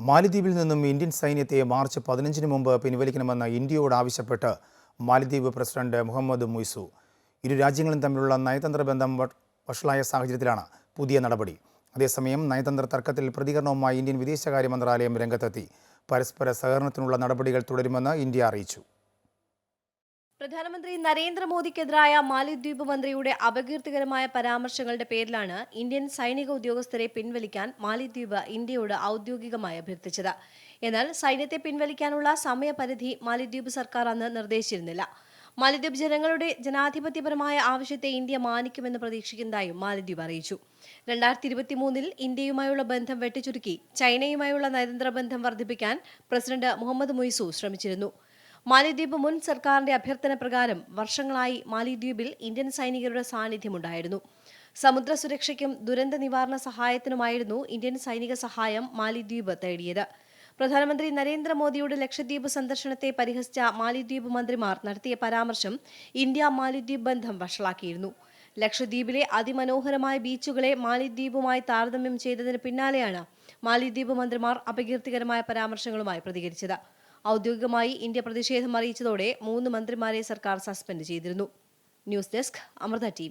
മാലിദ്വീപിൽ നിന്നും ഇന്ത്യൻ സൈന്യത്തെ മാർച്ച് പതിനഞ്ചിന് മുമ്പ് പിൻവലിക്കണമെന്ന് ഇന്ത്യയോട് ആവശ്യപ്പെട്ട് മാലിദ്വീപ് പ്രസിഡന്റ് മുഹമ്മദ് മുയ്സു. ഇരു രാജ്യങ്ങളും തമ്മിലുള്ള നയതന്ത്ര ബന്ധം വഷളായ സാഹചര്യത്തിലാണ് പുതിയ നടപടി. അതേസമയം നയതന്ത്ര തർക്കത്തിൽ പ്രതികരണവുമായി ഇന്ത്യൻ വിദേശകാര്യ മന്ത്രാലയം രംഗത്തെത്തി. പരസ്പര സഹകരണത്തിനുള്ള നടപടികൾ തുടരുമെന്ന് ഇന്ത്യ അറിയിച്ചു. പ്രധാനമന്ത്രി നരേന്ദ്രമോദിക്കെതിരായ മാലിദ്വീപ് മന്ത്രിയുടെ അപകീർത്തികരമായ പരാമർശങ്ങളുടെ പേരിലാണ് ഇന്ത്യൻ സൈനിക ഉദ്യോഗസ്ഥരെ പിൻവലിക്കാൻ മാലിദ്വീപ് ഇന്ത്യയോട് ഔദ്യോഗികമായി അഭ്യർത്ഥിച്ചത്. എന്നാൽ സൈന്യത്തെ പിൻവലിക്കാനുള്ള സമയപരിധി മാലിദ്വീപ് സർക്കാർ അന്ന് നിർദ്ദേശിച്ചിരുന്നില്ല. മാലിദ്വീപ് ജനങ്ങളുടെ ജനാധിപത്യപരമായ ആവശ്യത്തെ ഇന്ത്യ മാനിക്കുമെന്ന് പ്രതീക്ഷിക്കുന്നതായും മാലിദ്വീപ് അറിയിച്ചു. രണ്ടായിരത്തി ഇരുപത്തിമൂന്നിൽ ഇന്ത്യയുമായുള്ള ബന്ധം വെട്ടിച്ചുരുക്കി ചൈനയുമായുള്ള നയതന്ത്ര ബന്ധം വർദ്ധിപ്പിക്കാൻ പ്രസിഡന്റ് മുഹമ്മദ് മൊയ്സു ശ്രമിച്ചിരുന്നു. മാലിദ്വീപ് മുൻ സർക്കാരിന്റെ അഭ്യർത്ഥന പ്രകാരം വർഷങ്ങളായി മാലിദ്വീപിൽ ഇന്ത്യൻ സൈനികരുടെ സാന്നിധ്യമുണ്ടായിരുന്നു. സമുദ്ര സുരക്ഷയ്ക്കും ദുരന്ത നിവാരണ സഹായത്തിനുമായിരുന്നു ഇന്ത്യൻ സൈനിക സഹായം മാലിദ്വീപ് തേടിയത്. പ്രധാനമന്ത്രി നരേന്ദ്രമോദിയുടെ ലക്ഷദ്വീപ് സന്ദർശനത്തെ പരിഹസിച്ച മാലിദ്വീപ് മന്ത്രിമാർ നടത്തിയ പരാമർശം ഇന്ത്യ മാലിദ്വീപ് ബന്ധം വഷളാക്കിയിരുന്നു. ലക്ഷദ്വീപിലെ അതിമനോഹരമായ ബീച്ചുകളെ മാലിദ്വീപുമായി താരതമ്യം ചെയ്തതിന് പിന്നാലെയാണ് മാലിദ്വീപ് മന്ത്രിമാർ അപകീർത്തികരമായ പരാമർശങ്ങളുമായി പ്രതികരിച്ചത്. ഔദ്യോഗികമായി ഇന്ത്യ പ്രതിഷേധം അറിയിച്ചതോടെ മൂന്ന് മന്ത്രിമാരെ സർക്കാർ സസ്പെൻഡ് ചെയ്തിരുന്നു. News desk Amrita T